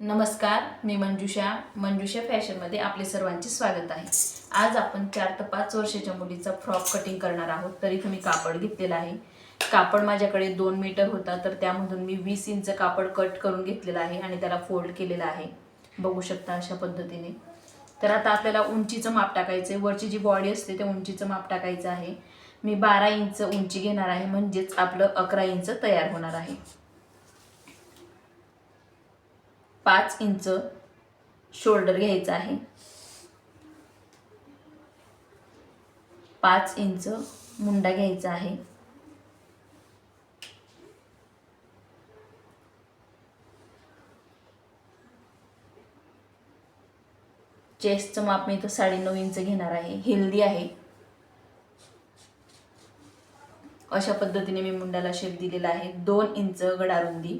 नमस्कार मी मंजुषा. मंजुषा फॅशनमध्ये आपले सर्वांचे स्वागत आहे. आज आपण चार ते पाच वर्षाच्या मुलीचा फ्रॉक कटिंग करणार आहोत. तर इथं मी कापड घेतलेलं आहे. कापड माझ्याकडे दोन मीटर होता तर त्यामधून मी वीस इंच कापड कट करून घेतलेलं आहे आणि त्याला फोल्ड केलेलं आहे. बघू शकता अशा पद्धतीने. तर आता आपल्याला उंचीचं माप टाकायचं आहे वरची जी बॉडी असते त्या उंचीचं माप टाकायचं आहे. मी बारा इंच उंची घेणार आहे म्हणजेच आपलं अकरा इंच तयार होणार आहे. पाच इंच शोल्डर घ्यायचं आहे. पाच इंच मुंडा घ्यायचा आहे. चेस्टचं माप मी तो साडेनऊ इंच घेणार आहे. हेल्दी आहे. अशा पद्धतीने मी मुंडाला शेप दिलेला आहे. दोन इंच गडारुंदी.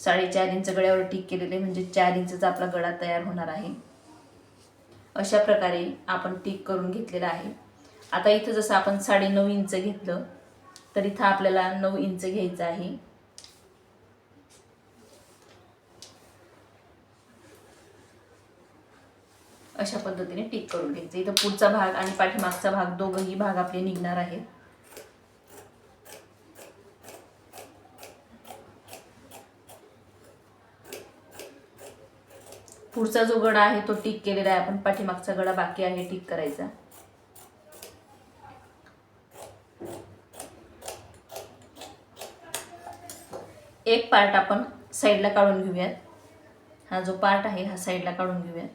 साडेचार इंच गळ्यावर टिक केलेले म्हणजे चार इंचचा आपला गळा तयार होणार आहे. अशा प्रकारे आपण टिक करून घेतलेला आहे. आता इथं जसं आपण साडेनऊ इंच घेतलं तर इथं आपल्याला नऊ इंच घ्यायचं आहे. अशा पद्धतीने टिक करून घ्यायचं. इथं पुढचा भाग आणि पाठीमागचा भाग दोघंही भाग आपले निघणार आहेत. पुढचा जो गडा आहे तो टिक केलेला आहे. आपण पाठीमागचा गडा बाकी आहे टिक करायचा. एक पार्ट आपण साईडला काढून घेऊयात. हा जो पार्ट आहे हा साईडला काढून घेऊयात.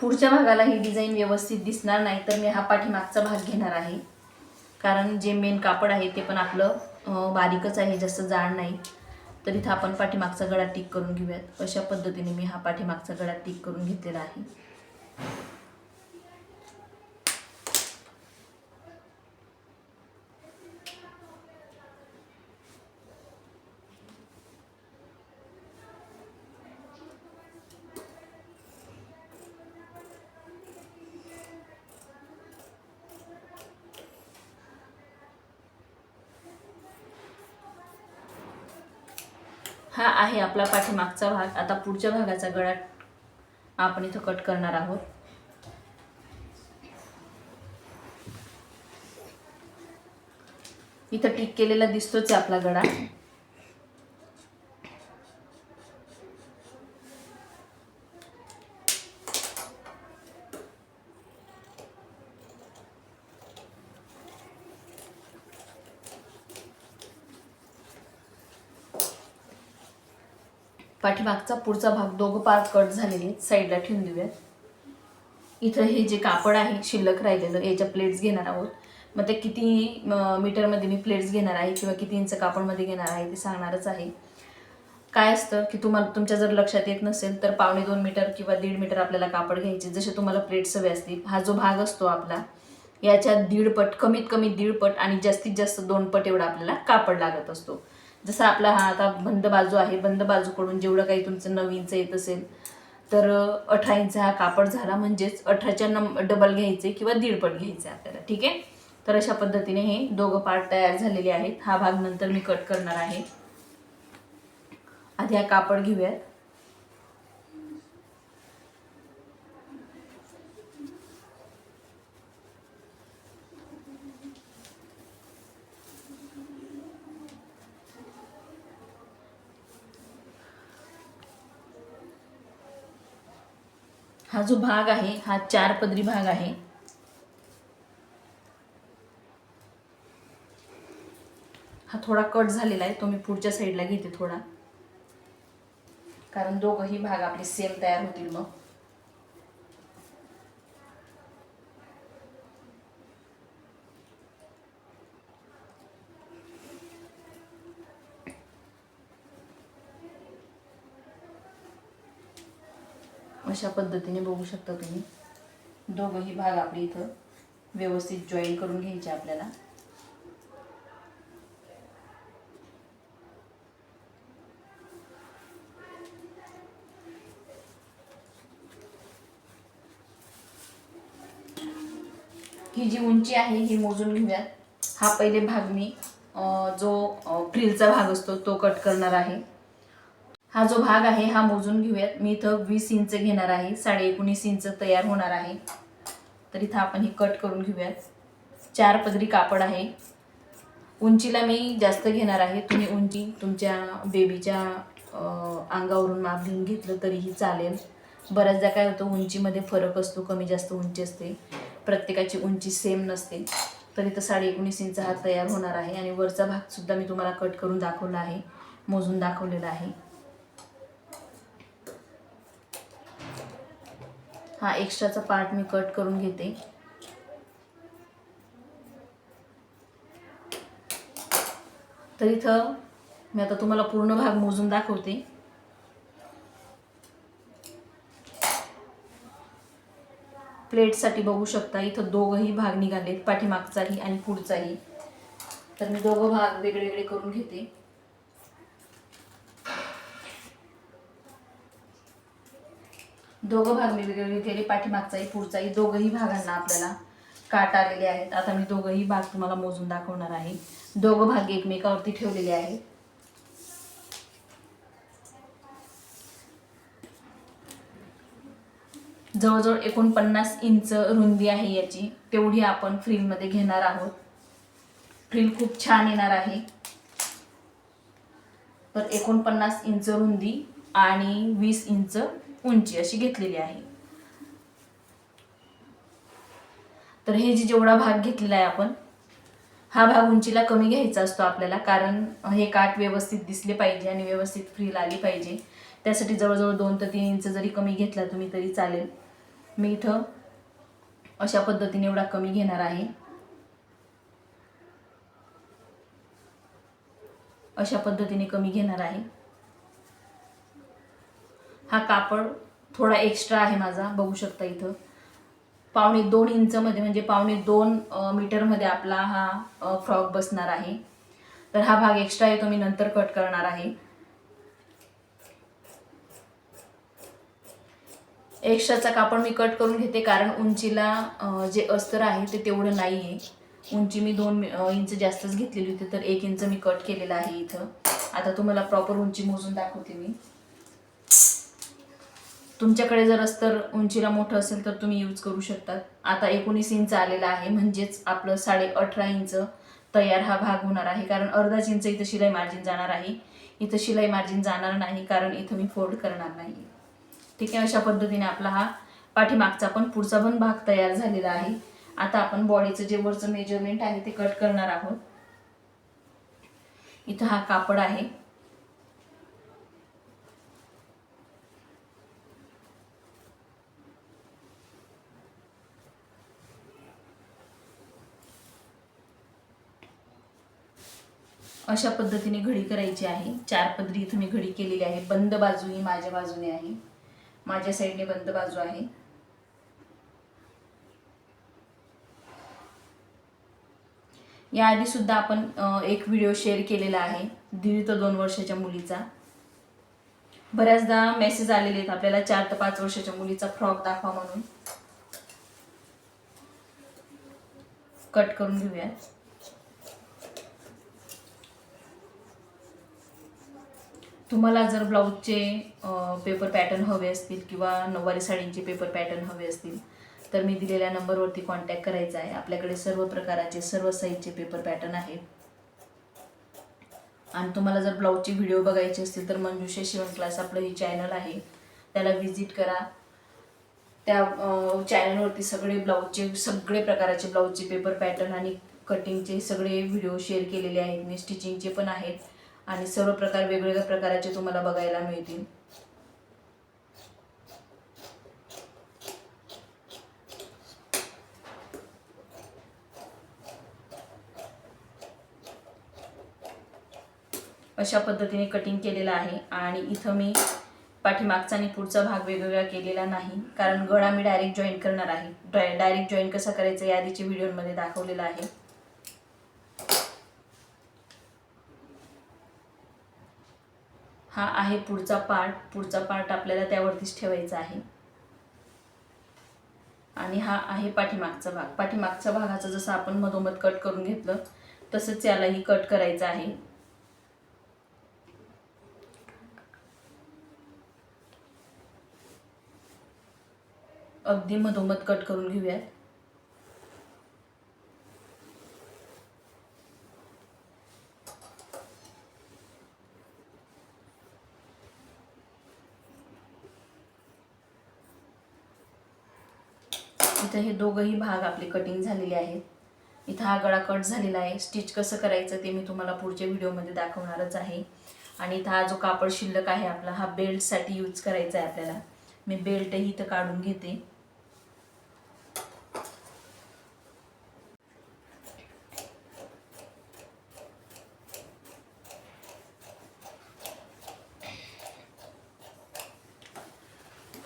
पुढच्या भागाला ही डिझाईन व्यवस्थित दिसणार नाही तर मी हा पाठीमागचा भाग घेणार आहे. कारण जे मेन कापड आहे ते पण आपलं बारीकच आहे जास्त जाड नाही. तर इथं आपण पाठीमागचा गळा टिक करून घेऊयात. अशा पद्धतीने मी हा पाठीमागचा गळा टिक करून घेतलेला आहे. हा आहे आपला पाठीमागचा भाग. आता पुढच्या भागाचा गळा आपण इथं कट करणार आहोत. इथं टिक केलेला दिसतोच आहे आपला गळा. पाठीमागचा पुढचा भाग दोघं पार्ट कट झालेले साईडला ठेवून देऊयात. इथं हे जे कापड आहे शिल्लक राहिलेलं याच्या प्लेट्स घेणार आहोत. मग ते किती मीटरमध्ये मी प्लेट्स घेणार आहे किंवा किती इंच कापडमध्ये घेणार आहे ते सांगणारच आहे. काय असतं की तुम्हाला तुमच्या जर लक्षात येत नसेल तर पावणे दोन मीटर किंवा दीड मीटर आपल्याला कापड घ्यायचे. जसे तुम्हाला प्लेट्स हवे असतील हा जो भाग असतो आपला याच्या दीडपट कमीत कमी दीडपट आणि जास्तीत जास्त दोन पट एवढा आपल्याला कापड लागत असतो. जसं आपला हा आता बंद बाजू आहे बंद बाजूकडून जेवढं काही तुमचं नऊ इंच येत असेल तर अठरा इंच हा कापड झाला म्हणजेच अठराच्या नम डबल घ्यायचे किंवा दीडपट घ्यायचे आपल्याला ठीक आहे? तर अशा पद्धतीने हे दोघं पार्ट तयार झालेले आहेत. हा भाग नंतर मी कट करणार आहे. आधी हा कापड घेऊयात. हा जो भाग आहे हा चार पदरी भाग आहे. हा थोडा कट झालेला आहे तो मी पुढच्या साईडला घेते थोडा. कारण दोघंही भाग आपले सेम तयार होतील मग. अशा पद्धतीने बघू शकता तुम्ही. दोघंही भाग आपली इथं व्यवस्थित जॉईन करून घ्यायचे आपल्याला. ही जी उंची आहे ही मोजून घेऊयात. हा पहिले भाग मी जो फ्रिलचा भाग असतो तो कट करणार आहे. हा जो भाग आहे हा मोजून घेऊयात. मी इथं वीस इंच घेणार आहे साडे एकोणीस इंच तयार होणार आहे. तर इथं आपण हे कट करून घेऊयात. चार पदरी कापड आहे. उंचीला मी जास्त घेणार आहे. तुम्ही उंची तुमच्या बेबीच्या अंगावरून माप घेऊन घेतलं तरीही चालेल. बऱ्याचदा काय होतं उंचीमध्ये फरक असतो कमी जास्त उंची असते. प्रत्येकाची उंची सेम नसते. तर इथं साडे एकोणीस इंच हा तयार होणार आहे. आणि वरचा भागसुद्धा मी तुम्हाला कट करून दाखवला आहे मोजून दाखवलेला आहे. हा एक्स्ट्राचा पार्ट मी कट करून घेते. तर इथं मी आता तुम्हाला पूर्ण भाग मोजून दाखवते. प्लेटसाठी बघू शकता इथं दोघंही भाग निघालेत पाठीमागचाही आणि पुढचाही. तर मी दोघं भाग वेगळे वेगळे करून घेते. दोघं भाग मी वेगळे केले पाठीमागचाही पुढचाही दोघंही भागांना आपल्याला काट आलेले आहेत. आता मी दोघंही भाग तुम्हाला मोजून दाखवणार आहे. दोघं भाग एकमेकावरती ठेवलेले आहेत. जवळजवळ एकोणपन्नास इंच रुंदी आहे याची. तेवढी आपण फ्रीलमध्ये घेणार आहोत. फ्रील खूप छान येणार आहे. तर एकोणपन्नास इंच रुंदी आणि वीस इंच उंची अशी घेतलेली आहे. तर हे जे जेवढा भाग घेतलेला आहे आपण हा भाग उंचीला कमी घ्यायचा असतो आपल्याला कारण हे काठ व्यवस्थित दिसले पाहिजे आणि व्यवस्थित फ्रील आली पाहिजे. त्यासाठी जवळजवळ दोन ते तीन इंच जरी कमी घेतला तुम्ही तरी चालेल. मी इथं अशा पद्धतीने एवढा कमी घेणार आहे. अशा पद्धतीने कमी घेणार आहे. हा कापड थोडा एक्स्ट्रा आहे माझा बघू शकता इथं. पावणे दोन इंचमध्ये म्हणजे पावणे दोन मीटरमध्ये आपला हा फ्रॉक बसणार आहे. तर हा भाग एक्स्ट्रा आहे तो मी नंतर कट करणार आहे. एक्स्ट्राचा कापड मी कट करून घेते कारण उंचीला जे अस्तर आहे ते तेवढं नाही आहे उंची मी दोन इंच जास्तच घेतलेली होती तर एक इंच मी कट केलेलं आहे इथं. आता तुम्हाला प्रॉपर उंची मोजून दाखवते मी. तुमच्याकडे जर अस्तर उंचीला मोठं असेल तर तुम्ही यूज करू शकतात. आता एकोणीस इंच आलेला आहे म्हणजेच आपलं साडे अठरा इंच तयार हा भाग होणार आहे. कारण अर्धाच इंच इथं शिलाई मार्जिन जाणार आहे. इथं शिलाई मार्जिन जाणार नाही कारण इथं मी फोल्ड करणार नाही. ठीक आहे अशा पद्धतीने आपला हा पाठीमागचा पण पुढचा पण भाग तयार झालेला आहे. आता आपण बॉडीचं जे वरचं मेजरमेंट आहे ते कट करणार आहोत. इथं हा कापड आहे. अशा पद्धतीने घडी करायची आहे. चार पदरी इथं मी घडी केलेली आहे. बंद बाजू ही माझ्या बाजूने आहे. माझ्या साईडने बंद बाजू आहे. याआधी सुद्धा आपण एक व्हिडिओ शेअर केलेला आहे. दीड ते दोन वर्षाच्या मुलीचा. बऱ्याचदा मेसेज आलेले आहेत. आपल्याला चार ते पाच वर्षाच्या मुलीचा फ्रॉक दाखवा म्हणून. कट करून घेऊयात. तुम्हाला जर ब्लाऊजचे पेपर पॅटर्न हवे असतील किंवा नऊवारी साडींचे पेपर पॅटर्न हवे असतील तर मी दिलेल्या नंबरवरती कॉन्टॅक्ट करायचा आहे. आपल्याकडे सर्व प्रकाराचे सर्व साईजचे पेपर पॅटर्न आहेत. आणि तुम्हाला जर ब्लाऊजचे व्हिडिओ बघायचे असतील तर मंजुषा शिवण क्लास आपलं हे चॅनल आहे. त्याला व्हिजिट करा. त्या चॅनलवरती सगळे ब्लाऊजचे सगळे प्रकाराचे ब्लाऊजचे पेपर पॅटर्न आणि कटिंगचे सगळे व्हिडिओ शेअर केलेले आहेत. मी स्टिचिंगचे पण आहेत. आणि सर्व प्रकार वेगवेगळ्या प्रकाराचे तुम्हाला बघायला मिळतील. अशा पद्धतीने कटिंग केलेलं आहे आणि इथं मी पाठीमागचा आणि पुढचा भाग वेगवेगळा केलेला नाही कारण गळा मी डायरेक्ट जॉईन करणार आहे. डायरेक्ट जॉईन कसा करायचं या आधीच्या व्हिडिओमध्ये दाखवलेलं आहे. हा आहे पुढचा पार्ट पुढचा पार्ट आपल्याला त्यावरतीच ठेवायचा आहे. आणि हा आहे पाठीमागचा भाग. पाठीमागच्या भागाचं जसं आपण मधोमध कट करून घेतलं तसंच यालाही कट करायचं आहे. अगदी मधोमध कट करून घेऊयात. इथं हे दोघंही भाग आपले कटिंग झालेले आहेत. इथं हा गळा कट झालेला आहे. स्टिच कसं करायचं ते मी तुम्हाला पुढच्या व्हिडिओमध्ये दाखवणारच आहे. आणि इथं हा जो कापड शिल्लक आहे आपला हा बेल्टसाठी यूज करायचा आहे आपल्याला. मी बेल्टही इथं काढून घेते.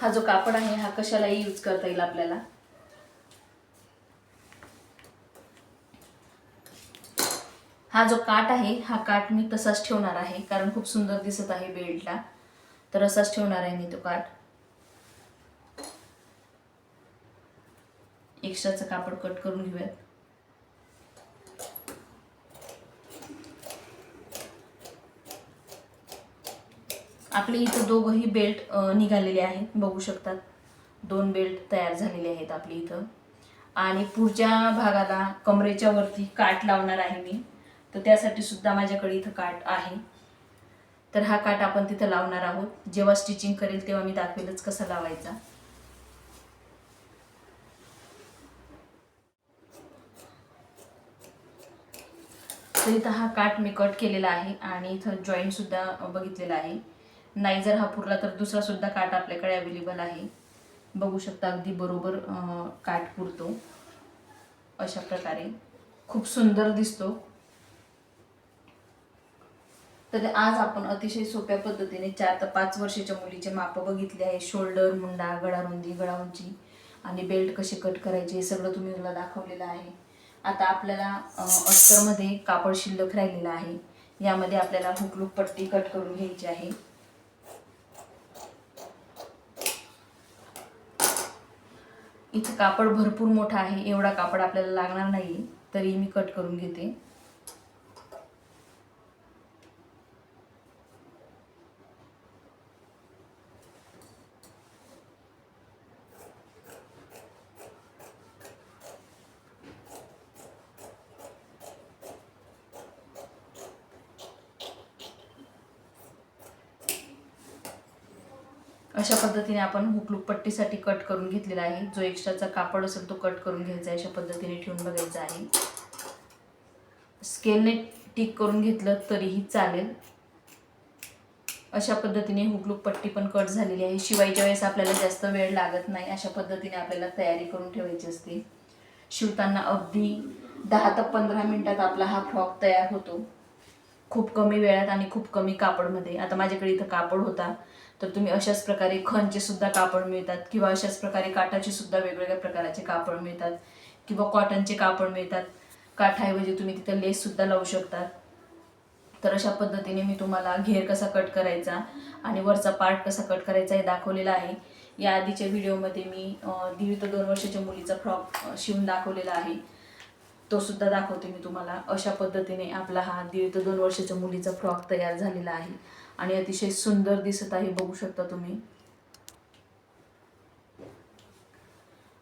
हा जो कापड आहे हा कशालाही यूज करता येईल आपल्याला. हा जो काट आहे हा काट मी तसाच ठेवणार आहे कारण खूप सुंदर दिसत आहे बेल्टला. तर असाच ठेवणार आहे मी तो काट. एक्स्ट्राचं कापड कट करून घेऊयात. आपले इथं दोघंही बेल्ट निघालेले आहेत बघू शकतात. दोन बेल्ट तयार झालेले आहेत आपले इथं. आणि पुढच्या भागाला कमरेच्या वरती काट लावणार आहे मी. तर त्यासाठी सुद्धा माझ्याकडे इथं काट आहे. तर हा काट आपण तिथं लावणार आहोत. जेव्हा स्टिचिंग करेल तेव्हा मी दाखवेलच कसा लावायचा. तर इथं हा काट मी कट केलेला आहे आणि इथं जॉईंट सुद्धा बघितलेला आहे. नाही जर हा पुरला तर दुसरा सुद्धा काट आपल्याकडे अवेलेबल आहे. बघू शकता अगदी बरोबर काट पुरतो. अशा प्रकारे. खूप सुंदर दिसतो. तर आज आपण अतिशय सोप्या पद्धतीने चार ते पाच वर्षाच्या मुलीचे माप बघितले आहे. शोल्डर मुंडा गळारुंदी गळाउंची आणि बेल्ट कसे कट करायचे हे सगळं तुम्ही मला दाखवलेलं आहे. आता आपल्याला अस्तरमध्ये कापड शिल्लक राहिलेलं आहे. यामध्ये आपल्याला हुकलूक पट्टी कट करून घ्यायची आहे. इथं कापड भरपूर मोठा आहे. एवढा कापड आपल्याला लागणार नाही तरी मी कट करून घेते. अशा पद्धतीने आपण हुकलूक पट्टीसाठी कट करून घेतलेला आहे. जो एक्स्ट्राचा कापड असेल तो कट करून घ्यायचा आहे. अशा पद्धतीने ठेवून बघायचा आहे. स्केलने टिक करून घेतलं तरीही चालेल. अशा पद्धतीने हुकलूक पट्टी पण कट झालेली आहे. शिवायच्या वेळेस आपल्याला जास्त वेळ लागत नाही. अशा पद्धतीने आपल्याला तयारी करून ठेवायची असते. शिवताना अगदी दहा ते पंधरा मिनटात आपला हा फ्रॉक तयार होतो. खूप कमी वेळात आणि खूप कमी कापडमध्ये. आता माझ्याकडे इथं कापड होता. तर तुम्ही अशाच प्रकारे खनचे सुद्धा कापड मिळतात किंवा अशाच प्रकारे काठाचे सुद्धा वेगवेगळ्या प्रकाराचे कापड मिळतात किंवा कॉटनचे कापड मिळतात. काठाऐवजी तुम्ही तिथं लेस सुद्धा लावू शकतात तर अशा पद्धतीने मी तुम्हाला घेर कसा कट करायचा आणि वरचा पार्ट कसा कट करायचा हे दाखवलेला आहे. या आधीच्या व्हिडिओमध्ये मी दीड ते दोन वर्षाच्या मुलीचा फ्रॉक शिवून दाखवलेला आहे. तो सुद्धा दाखवते मी तुम्हाला. अशा पद्धतीने आपला हा दीड ते दोन वर्षाच्या मुलीचा फ्रॉक तयार झालेला आहे. आणि अतिशय सुंदर दिसत आहे बघू शकता तुम्ही.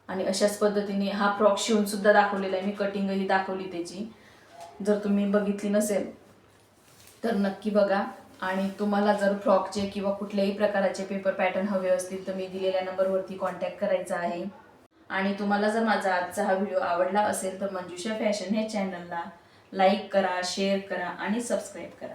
आणि अशाच पद्धतीने हा फ्रॉक शिवून सुद्धा दाखवलेला आहे. मी कटिंगही दाखवली त्याची. जर तुम्ही बघितली नसेल तर नक्की बघा. आणि तुम्हाला जर फ्रॉकचे किंवा कुठल्याही प्रकाराचे पेपर पॅटर्न हवे असतील तर मी दिलेल्या नंबरवरती कॉन्टॅक्ट करायचा आहे. आणि तुम्हाला जर माझा आजचा हा व्हिडिओ आवडला असेल तर मंजुषा फॅशन ह्या चॅनलला लाईक करा शेअर करा आणि सबस्क्राईब करा.